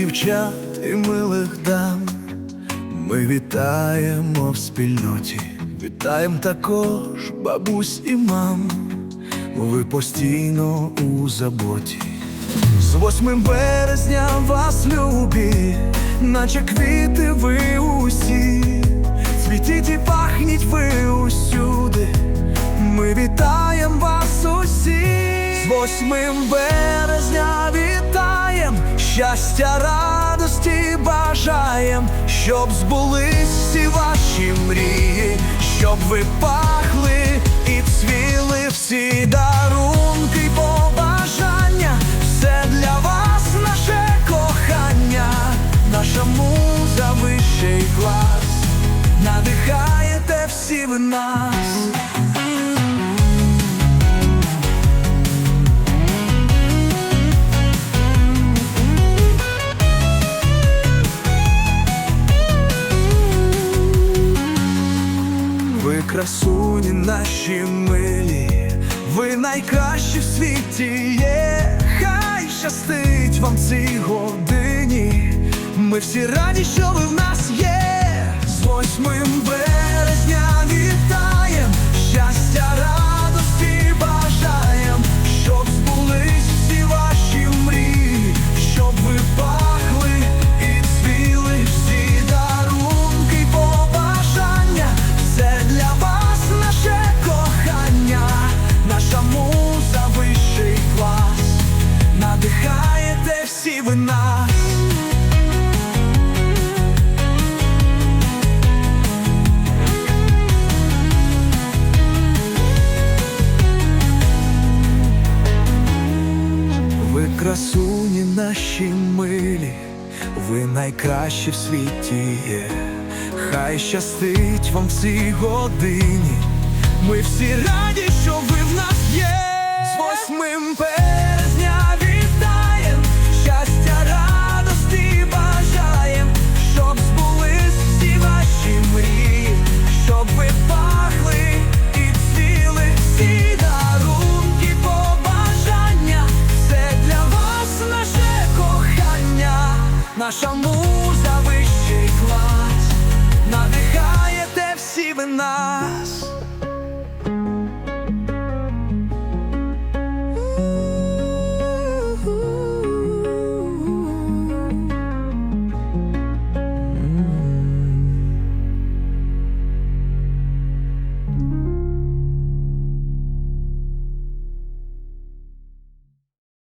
дівчат і милих дам. Ми вітаємо в спільноті, вітаємо також бабусь і мам. Ви постійно у заботі. З 8 березня вас любі, наче квіти ви усі, цвітіть і пахніть ви усюди. Ми вітаємо вас усі. З 8 березня вітаєм, щастя, радості бажаєм, щоб збулись всі ваші мрії, щоб ви пахли і цвіли всі дарунки й побажання. Все для вас наше кохання, наша муза вищий клас, надихаєте всі ви нас. Красуні наші милі, ви найкращі в світі є. Хай щастить вам ці годині. Ми всі раді, що ви в нас є. З 8 всі ви красуні наші милі, ви найкращі в світі є. Хай щастить вам в цій годині. Ми всі раді, що ви в нас є. З 8 березня наша муза вищий клас, надихаєте всі вина.